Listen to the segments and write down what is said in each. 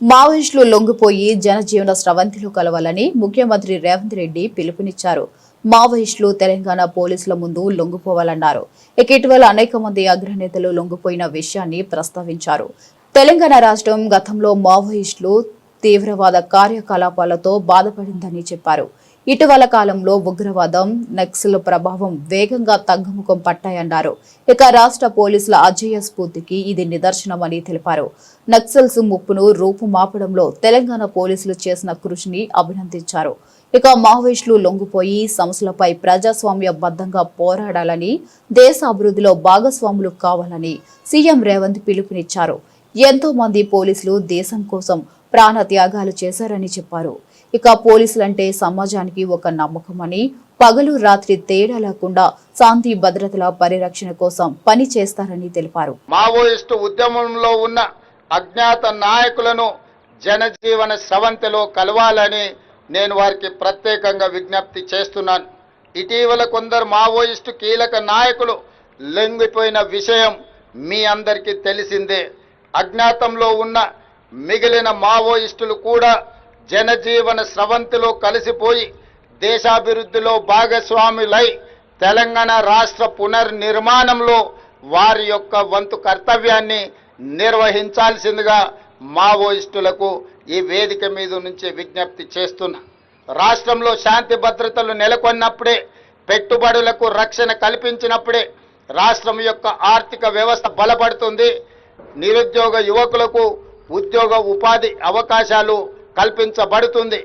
మావోయిస్టులు లొంగిపోయి జనజీవన స్రవంతిలో కలవాలని ముఖ్యమంత్రి రేవంత్ రెడ్డి పిలుపునిచ్చారు. మావోయిస్టులు తెలంగాణ పోలీసుల ముందు లొంగిపోవాలన్నారు. ఇక ఇటీవల అనేక మంది అగ్రనేతలు లొంగిపోయిన విషయాన్ని ప్రస్తావించారు. తెలంగాణ రాష్ట్రం గతంలో మావోయిస్టులు తీవ్రవాద కార్యకలాపాలతో బాధపడిందని చెప్పారు. ఇటీవల కాలంలో ఉగ్రవాదం నక్సల్ ప్రభావం వేగంగా తగ్గుముఖం పట్టాయన్నారు. ఇక రాష్ట్ర పోలీసుల అజేయ స్ఫూర్తికి ఇది నిదర్శనమని తెలిపారు. నక్సల్స్ ముప్పును రూపుమాపడంలో తెలంగాణ పోలీసులు చేసిన కృషిని అభినందించారు. ఇక మావోయిస్టులు లొంగిపోయి సమస్యలపై ప్రజాస్వామ్య బద్దంగా పోరాడాలని దేశ అభివృద్ధిలో భాగస్వాములు కావాలని సీఎం రేవంత్ పిలుపునిచ్చారు. ఎంతో మంది పోలీసులు దేశం కోసం ప్రాణ త్యాగాలు చేశారని చెప్పారు. ఇక పోలీసులంటే సమాజానికి ఒక నమ్మకమని పగలు రాత్రి తేడా లేకుండా శాంతి భద్రతల పరిరక్షణ కోసం పని చేస్తారని తెలిపారు. మావోయిస్టు ఉద్యమంలో ఉన్న అజ్ఞాత నాయకులను జనజీవన స్రవంతిలో కలవాలని నేను వారికి ప్రత్యేకంగా విజ్ఞప్తి చేస్తున్నాను. ఇటీవల కొందరు మావోయిస్టు కీలక నాయకులు లొంగిపోయిన విషయం మీ అందరికీ తెలిసిందే. అజ్ఞాతంలో ఉన్న మిగిలిన మావోయిస్టులు కూడా జనజీవన స్రవంతిలో కలిసిపోయి దేశాభివృద్ధిలో భాగస్వాములై తెలంగాణ రాష్ట్ర పునర్నిర్మాణంలో వారి యొక్క వంతు కర్తవ్యాన్ని నిర్వహించాల్సిందిగా మావోయిస్టులకు ఈ వేదిక మీద నుంచి విజ్ఞప్తి చేస్తున్నా. రాష్ట్రంలో శాంతి భద్రతలు నెలకొన్నప్పుడే పెట్టుబడులకు రక్షణ కల్పించినప్పుడే రాష్ట్రం యొక్క ఆర్థిక వ్యవస్థ బలపడుతుంది. నిరుద్యోగ యువకులకు ఉద్యోగ ఉపాధి అవకాశాలు కల్పించబడుతుంది.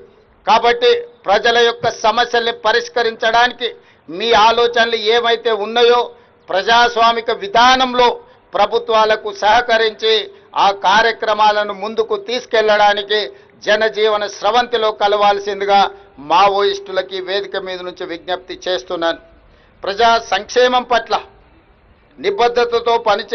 కాబట్టి ప్రజల యొక్క సమస్యల్ని పరిష్కరించడానికి మీ ఆలోచనలు ఏమైతే ఉన్నాయో ప్రజాస్వామిక విధానంలో ప్రభుత్వాలకు సహకరించి ఆ కార్యక్రమాలను ముందుకు తీసుకెళ్ళడానికి జనజీవన స్రవంతిలో కలవాల్సిందిగా మావోయిస్టులకి వేదిక మీద నుంచి విజ్ఞప్తి చేస్తున్నాను. ప్రజా సంక్షేమం పట్ల నిబద్ధతతో పనిచే